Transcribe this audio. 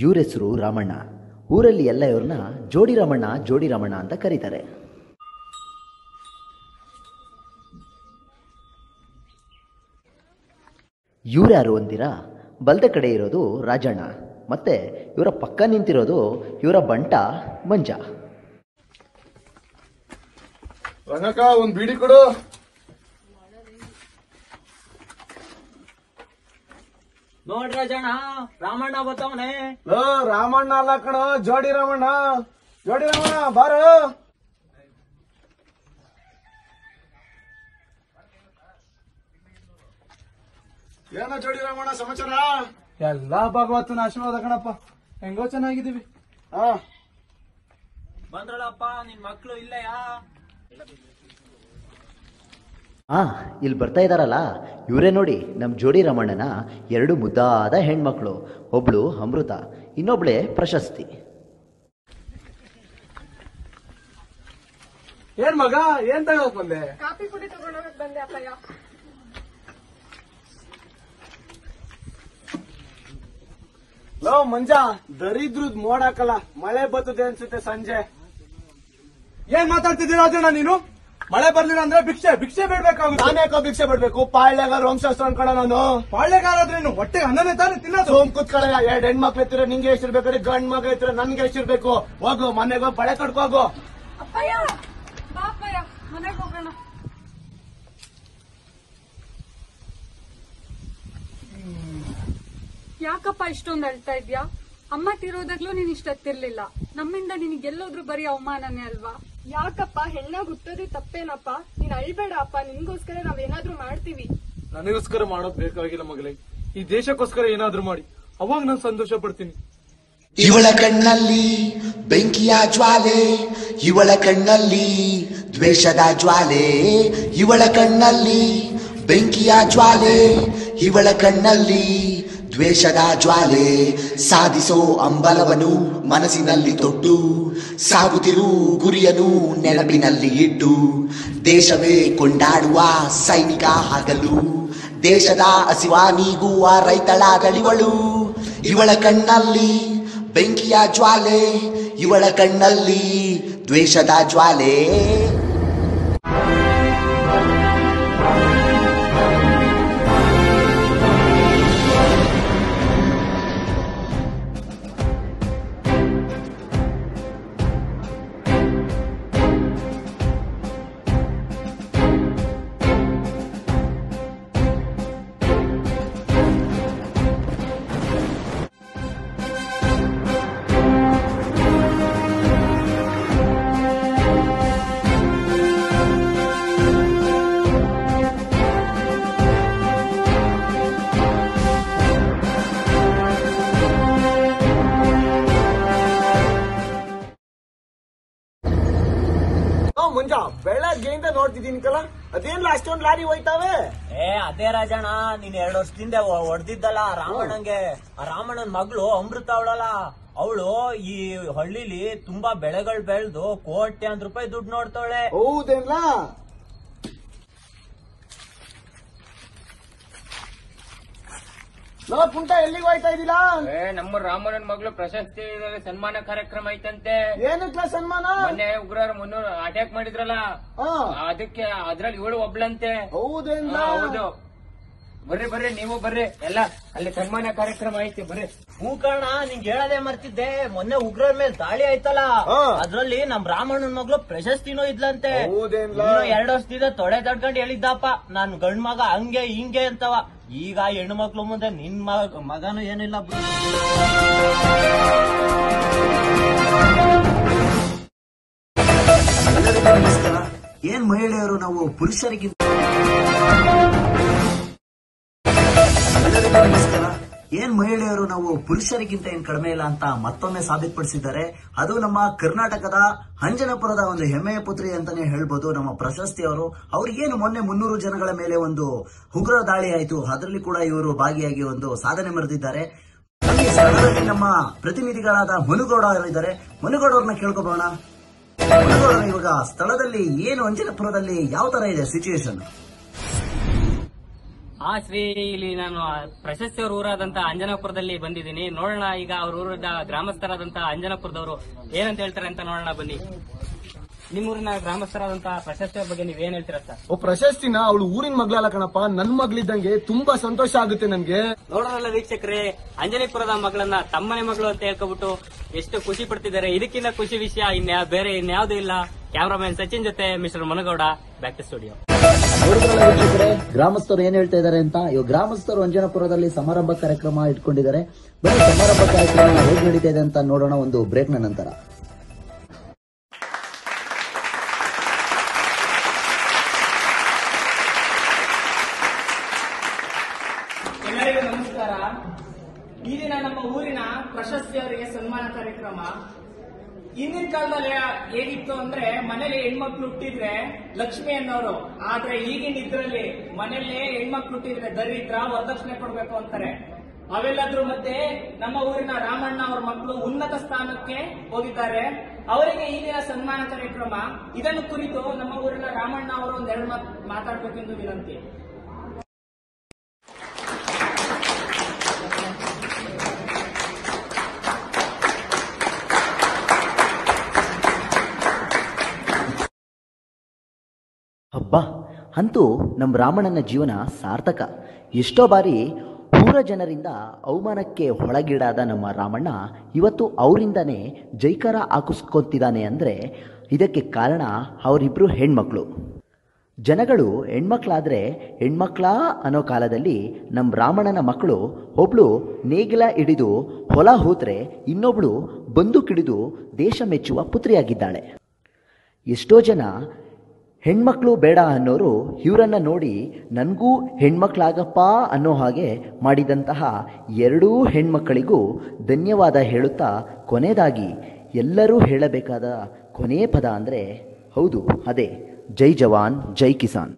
ಇವ್ರ ಹೆಸರು ರಾಮಣ್ಣ. ಊರಲ್ಲಿ ಎಲ್ಲ ಇವ್ರನ್ನ ಜೋಡಿ ರಾಮಣ್ಣ ಜೋಡಿ ರಾಮಣ್ಣ ಅಂತ ಕರೀತಾರೆ. ಇವ್ರ್ಯಾರು ಅಂತೀರಾ? ಬಲ್ದ ಕಡೆ ಇರೋದು ರಾಜಣ್ಣ. ಮತ್ತೆ ಇವರ ಪಕ್ಕ ನಿಂತಿರೋದು ಇವರ ಬಂಟ ಮಂಜ. ಒಂದ್ ಬೀಡಿ ಕೊಡು. ನೋಡ್ರಜಣ್ಣ ರಾಮಣ್ಣ ಬತ್ತವನೆ. ಲೋ ರಾಮಣ್ಣ ಅಲ್ಲ ಕಣ ಜೋಡಿ ರಾಮಣ್ಣ. ಜೋಡಿ ರಾಮಣ್ಣ ಬಾರ. ಏನ ಜೋಡಿ ರಾಮಣ್ಣ ಸಮಾಚಾರ? ಎಲ್ಲಾ ಭಗವತ್ತನ ಆಶೀರ್ವಾದ ಕಣಪ್ಪ. ಹೆಂಗೋ ಚೆನ್ನಾಗಿದ್ದೀವಿ. ಹಾ. ಬಂದ್ರಳಪ್ಪ ನಿನ್ ಮಕ್ಳು ಇಲ್ಲಯಾ? ಆ ಇಲ್ಲಿ ಬರ್ತಾ ಇದ್ದಾರಲ್ಲ ಇವರೇ ನೋಡಿ ನಮ್ಮ ಜೋಡಿ ರಮಣ್ಣನ ಎರಡು ಮುದ್ದಾದ ಹೆಣ್ಮಕ್ಳು. ಒಬ್ಳು ಅಮೃತ ಇನ್ನೊಬ್ಳೆ ಪ್ರಶಸ್ತಿ. ಏನ್ ಮಗ ಏನ್ ತಗೋಕ್ ಬಂದೆ? ಕಾಫಿ ಪುಡಿ ತಗೊಂಡೋಗಕ್ ಬಂದೆ ಅಪ್ಪಯ್ಯ. ಲೋ ಮಂಜ ದರಿದ್ರದ್ ಮೋಡ ಹಾಕಲ್ಲ. ಮಳೆ ಬರ್ತದೆ ಅನ್ಸುತ್ತೆ ಸಂಜೆ. ಏನ್ ಮಾತಾಡ್ತಿದ್ದೀರಾ ಅಜಣ್ಣ ನೀನು? ಮಳೆ ಬರ್ಲಿಲ್ಲ ಅಂದ್ರೆ ಭಿಕ್ಷೆ ಭಿಕ್ಷೆ ಬಿಡ್ಬೇಕಾಗುತ್ತೆ. ನಾನು ಯಾಕೋ ಭಿಕ್ಷೆ ಬಿಡ್ಬೇಕು? ಪಾಳ್ಯಾಗ ವಂಶಸ್ತ್ರ ಅನ್ಕೊಂಡ ನಾನು. ಪಾಳ್ಯಗಾರಾದ್ರೇನು ಹೊಟ್ಟೆ ಅನ್ನನೇ ತಾನೇ ತಿನ್ನೋದು. ಸೋಮ್ ಕುತ್ಕೊಳ್ಳ ಎರಡ್ ಹೆಣ್ಮಕ್ಳು ಇತ್ತಿರ ನಿಂಗೆ ಎಷ್ಟಿರ್ಬೇಕು ಗಂಡ್ ಮಗ ಇತ್ತಿರ ನನ್ಗೆ ಎಷ್ಟಿರ್ಬೇಕು ಹೋಗು ಮನೆಗೆ ಬಳೆ ಕಟ್ಕೋಗು ಅಪ್ಪಯ್ಯ ಬಾ ಅಪ್ಪಯ್ಯ ಮನೆಗೆ ಹೋಗೋಣ. ಯಾಕಪ್ಪ ಇಷ್ಟೊಂದು ಅಳ್ತಾ ಇದ್ಯಾ? ಅಮ್ಮ ತಿರೋದಾಗ್ಲೂ ನೀನ್ ಇಷ್ಟತ್ತಿರ್ಲಿಲ್ಲ ನಮ್ಮಿಂದ ನಿನಗೆ ಎಲ್ಲೋದ್ರು ಬರೀ ಅವಮಾನನೇ ಅಲ್ವಾ? ಯಾಕಪ್ಪ? ಹೆಣ್ಣಾಗ ಹುಟ್ಟೋದೇ ತಪ್ಪೇನಪ್ಪ? ನೀನ್ ಅಳ್ಬೇಡ ಅಪ್ಪ ನಿನ್ಗೋಸ್ಕರ ನಾವೇನಾದ್ರೂ ಮಾಡ್ತೀವಿ. ನನಗೋಸ್ಕರ ಮಾಡೋದ್ ಬೇಕಾಗಿಲ್ಲ ಮಗಳೇ. ಈ ದೇಶಕ್ಕೋಸ್ಕರ ಏನಾದ್ರೂ ಮಾಡಿ. ಅವಾಗ ನಾನು ಸಂತೋಷ ಪಡ್ತೀನಿ. ಇವಳ ಕಣ್ಣಲ್ಲಿ ಬೆಂಕಿಯ ಜ್ವಾಲೆ ಇವಳ ಕಣ್ಣಲ್ಲಿ ದ್ವೇಷದ ಜ್ವಾಲೆ ಇವಳ ಕಣ್ಣಲ್ಲಿ ಬೆಂಕಿಯ ಜ್ವಾಲೆ ಇವಳ ಕಣ್ಣಲ್ಲಿ ದ್ವೇಷದ ಜ್ವಾಲೆ ಸಾಧಿಸೋ ಅಂಬಲವನು ಮನಸ್ಸಿನಲ್ಲಿ ತೊಟ್ಟು, ಸಾಗುತ್ತಿರು ಗುರಿಯನು ನೆನಪಿನಲ್ಲಿ ಇಟ್ಟು, ದೇಶವೇ ಕೊಂಡಾಡುವ ಸೈನಿಕ ಹಗಲು, ದೇಶದ ಹಸಿವ ನೀಗುವ ರೈತಳಾದಳಿವಳು ಇವಳ ಕಣ್ಣಲ್ಲಿ ಬೆಂಕಿಯ ಜ್ವಾಲೆ, ಇವಳ ಕಣ್ಣಲ್ಲಿ ದ್ವೇಷದ ಜ್ವಾಲೆ. ಬೆಳಗ್ಗೆಯಿಂದ ನೋಡ್ತಿದ್ದೀನಿ ಕಲ. ಅದೇನ್ಲ ಅಷ್ಟೊಂದ್ ಲಾರಿ ಹೋಯ್ತಾವೆ? ಏ ಅದೇ ರಾಜಣ್ಣ ನೀನ್ ಎರಡ್ ವರ್ಷದಿಂದ ಹೊಡೆದಿದ್ದಲ್ಲ ರಾಮಣ್ಣಂಗೆ. ಆ ರಾಮಣ್ಣನ್ ಮಗಳು ಅಮೃತ ಅವಳಲ್ಲ. ಅವಳು ಈ ಹಳ್ಳಿಲಿ ತುಂಬಾ ಬೆಳೆಗಳು ಬೆಳೆದು ಕೋಟ್ಯಾಂತರ ರೂಪಾಯಿ ದುಡ್ಡು ನೋಡ್ತಾವಳೆ. ಹೌದೇನ್ಲ? ನಾ ಪುಂಟ ಎಲ್ಲಿಗೆ ಹೋಯ್ತಾ ಇದ್ದೀಲ್ಲ ಏ ನಮ್ಮ ರಾಮಣ್ಣನ ಮಗಳು ಪ್ರಶಸ್ತಿ ಸನ್ಮಾನ ಕಾರ್ಯಕ್ರಮ ಐತಂತೆ. ಏನಕ್ಲ ಸನ್ಮಾನ? ಮೊನ್ನೆ ಉಗ್ರರು ಮುನ್ನೂರು ಅಟ್ಯಾಕ್ ಮಾಡಿದ್ರಲ್ಲ? ಹಾ. ಅದಕ್ಕೆ ಅದ್ರಲ್ಲಿ ಇವಳು ಒಬ್ಳಂತೆ. ಹೌದೇನ್ಲ? ಹಾ, ಹೌದು. ಬರ್ರಿ ಬರ್ರಿ ನೀವು ಬರ್ರಿ. ಎಲ್ಲ ಅಲ್ಲಿ ಸನ್ಮಾನ ಕಾರ್ಯಕ್ರಮ ಐತಿ ಬರ್ರಿ. ಹೂ ಕಾರಣ ನಿಂಗೆ ಹೇಳದೇ ಮರ್ತಿದ್ದೆ. ಮೊನ್ನೆ ಉಗ್ರರ ಮೇಲೆ ದಾಳಿ ಆಯ್ತಲ್ಲ. ಅದ್ರಲ್ಲಿ ನಮ್ ರಾಮಣ್ಣನ್ ಮಗಳು ಪ್ರಶಸ್ತಿನೂ ಇದ್ಲಂತೆ. ಎರಡ್ ವರ್ಷದಿಂದ ತೊಡೆ ತಡ್ಕೊಂಡು ಹೇಳಿದ್ದಪ್ಪ ನನ್ ಗಂಡ್ ಮಗ ಹಂಗೆ ಹಿಂಗೆ ಅಂತವ. ಈಗ ಹೆಣ್ಣು ಮಕ್ಳು ಮುಂದೆ ನಿನ್ ಮಗ ಮಗನು ಏನಿಲ್ಲ ಏನ್ ಮಹಿಳೆಯರು ನಾವು ಪುರುಷರಿಗಿಂತ ಏನ್ ಮಹಿಳೆಯರು ನಾವು ಪುರುಷರಿಗಿಂತ ಏನ್ ಕಡಿಮೆ ಇಲ್ಲ ಅಂತ ಮತ್ತೊಮ್ಮೆ ಸಾಬೀತುಪಡಿಸಿದ್ದಾರೆ, ಅದು ನಮ್ಮ ಕರ್ನಾಟಕದ ಹಂಜನಪುರದ ಒಂದು ಹೆಮ್ಮೆಯ ಪುತ್ರಿ ಅಂತಾನೆ ಹೇಳ್ಬೋದು, ನಮ್ಮ ಪ್ರಶಸ್ತಿ ಅವರು ಅವ್ರಿಗೇನು ಮೊನ್ನೆ ಮುನ್ನೂರು ಜನಗಳ ಮೇಲೆ ಒಂದು ಉಗ್ರ ದಾಳಿ ಆಯಿತು, ಅದರಲ್ಲಿ ಕೂಡ ಇವರು ಭಾಗಿಯಾಗಿ ಒಂದು ಸಾಧನೆ ಮರೆದಿದ್ದಾರೆ ನಮ್ಮ ಪ್ರತಿನಿಧಿಗಳಾದ ಮನುಗೌಡ ಅವರಿದ್ದಾರೆ ಮನುಗೌಡ ಅವ್ರನ್ನ ಕೇಳ್ಕೊಬೋಣ? ಇವಾಗ ಸ್ಥಳದಲ್ಲಿ, ಏನು ಅಂಜನಪುರದಲ್ಲಿ ಯಾವ ತರ ಇದೆ ಸಿಚುಯೇಷನ್ ಆ ಶ್ರೀ ಇಲ್ಲಿ ನಾನು ಪ್ರಶಸ್ತಿ ಅವ್ರ ಊರಾದಂತ ಅಂಜನಾಪುರದಲ್ಲಿ ಬಂದಿದ್ದೀನಿ. ನೋಡೋಣ ಈಗ ಅವ್ರ ಊರದ ಗ್ರಾಮಸ್ಥರಾದಂತ ಅಂಜನಾಪುರದವರು ಏನಂತ ಹೇಳ್ತಾರೆ ಅಂತ ನೋಡೋಣ ಬನ್ನಿ. ನಿಮ್ಮೂರಿನ ಗ್ರಾಮಸ್ಥರಾದಂತ ಪ್ರಶಸ್ತಿಯ ಬಗ್ಗೆ ನೀವ್ ಏನ್ ಹೇಳ್ತೀರಾ ಸರ್? ಓ ಪ್ರಶಸ್ತಿನ ಅವಳು ಊರಿನ ಮಗಳಲ್ಲ ಕಣಪ್ಪ ನನ್ ಮಗ್ಳಿದ್ದಂಗೆ ತುಂಬಾ ಸಂತೋಷ ಆಗುತ್ತೆ ನನ್ಗೆ. ನೋಡೋಣಲ್ಲ ವೀಕ್ಷಕರೇ ಅಂಜನೀಪುರದ ಮಗಳನ್ನ ತಮ್ಮನೆ ಮಗಳು ಅಂತ ಹೇಳ್ಕೊಬಿಟ್ಟು ಎಷ್ಟು ಖುಷಿ ಪಡ್ತಿದ್ದಾರೆ. ಇದಕ್ಕಿಂತ ಖುಷಿ ವಿಷಯ ಇನ್ಯಾ ಬೇರೆ ಇನ್ಯಾವುದೂ ಇಲ್ಲ. ಕ್ಯಾಮರಾಮನ್ ಸಚಿನ್ ಜೊತೆ mister Managouda back to studio. ಗ್ರಾಮಸ್ಥರು ಏನ್ ಹೇಳ್ತಾ ಇದ್ದಾರೆ ಅಂತ? ಇವಾಗ ಗ್ರಾಮಸ್ಥರು ಅಂಜನಪುರದಲ್ಲಿ ಸಮಾರಂಭ ಕಾರ್ಯಕ್ರಮ ಇಟ್ಕೊಂಡಿದ್ದಾರೆ. ಬನ್ನಿ, ಸಮಾರಂಭ ಕಾರ್ಯಕ್ರಮ ಹೇಗೆ ನಡೀತಾ ಇದೆ ಅಂತ ನೋಡೋಣ ಒಂದು ಬ್ರೇಕ್ನ ನಂತರ. ಎಲ್ಲರಿಗೂ ನಮಸ್ಕಾರ. ನಮ್ಮ ಊರಿನ ಪ್ರಶಸ್ತಿಯವರಿಗೆ ಸನ್ಮಾನ ಕಾರ್ಯಕ್ರಮ. ಹಿಂದಿನ ಕಾಲದಲ್ಲಿ ಹೇಗಿತ್ತು ಅಂದ್ರೆ ಮನೇಲಿ ಹೆಣ್ಮಕ್ಳು ಹುಟ್ಟಿದ್ರೆ ಲಕ್ಷ್ಮಿ ಅನ್ನೋರು. ಆದ್ರೆ ಈಗಿನ ಇದ್ರಲ್ಲಿ ಮನೇಲಿ ಹೆಣ್ಮಕ್ಳು ಹುಟ್ಟಿದ್ರೆ ದರಿದ್ರ ವರದಕ್ಷಿಣೆ ಕೊಡ್ಬೇಕು ಅಂತಾರೆ. ಅವೆಲ್ಲದ್ರ ಮಧ್ಯೆ ನಮ್ಮ ಊರಿನ ರಾಮಣ್ಣ ಅವ್ರ ಮಕ್ಕಳು ಉನ್ನತ ಸ್ಥಾನಕ್ಕೆ ಹೋಗಿದ್ದಾರೆ. ಅವರಿಗೆ ಈ ದಿನ ಸನ್ಮಾನ ಕಾರ್ಯಕ್ರಮ ಇದನ್ನು ಕುರಿತು ನಮ್ಮ ಊರಿನ ರಾಮಣ್ಣ ಅವರು ಒಂದೆರಡು ಮಾತು ಮಾತಾಡ್ಬೇಕೆಂದು ವಿನಂತಿ. ಅಂತೂ ನಮ್ಮ ರಾಮಣ್ಣನ ಜೀವನ ಸಾರ್ಥಕ. ಎಷ್ಟೋ ಬಾರಿ ಊರ ಜನರಿಂದ ಅವಮಾನಕ್ಕೆ ಒಳಗೀಡಾದ ನಮ್ಮ ರಾಮಣ್ಣ ಇವತ್ತು ಅವರಿಂದನೇ ಜೈಕಾರ ಹಾಕಿಸ್ಕೊತಿದ್ದಾನೆ ಅಂದರೆ ಇದಕ್ಕೆ ಕಾರಣ ಅವರಿಬ್ಬರು ಹೆಣ್ಮಕ್ಳು. ಜನಗಳು ಹೆಣ್ಮಕ್ಳಾದರೆ ಹೆಣ್ಮಕ್ಳಾ ಅನ್ನೋ ಕಾಲದಲ್ಲಿ ನಮ್ಮ ರಾಮಣ್ಣನ ಮಕ್ಕಳು ಒಬ್ಳು ನೇಗಿಲ ಹಿಡಿದು ಹೊಲ ಹೂತ್ರೆ ಇನ್ನೊಬ್ಳು ಬಂದೂಕಿಡಿದು ದೇಶ ಮೆಚ್ಚುವ ಪುತ್ರಿಯಾಗಿದ್ದಾಳೆ. ಎಷ್ಟೋ ಜನ ಹೆಣ್ಮಕ್ಳು ಬೇಡ ಅನ್ನೋರು ಇವರನ್ನ ನೋಡಿ, ನನಗೂ ಹೆಣ್ಮಕ್ಳಾಗಪ್ಪ ಅನ್ನೋ ಹಾಗೆ ಮಾಡಿದಂತಹ ಎರಡೂ ಹೆಣ್ಮಕ್ಕಳಿಗೂ ಧನ್ಯವಾದ ಹೇಳುತ್ತಾ ಕೊನೆಯದಾಗಿ, ಎಲ್ಲರೂ ಹೇಳಬೇಕಾದ ಕೊನೆಯ ಪದ ಅಂದರೆ, ಹೌದು, ಅದೇ, ಜೈ ಜವಾನ್, ಜೈ ಕಿಸಾನ್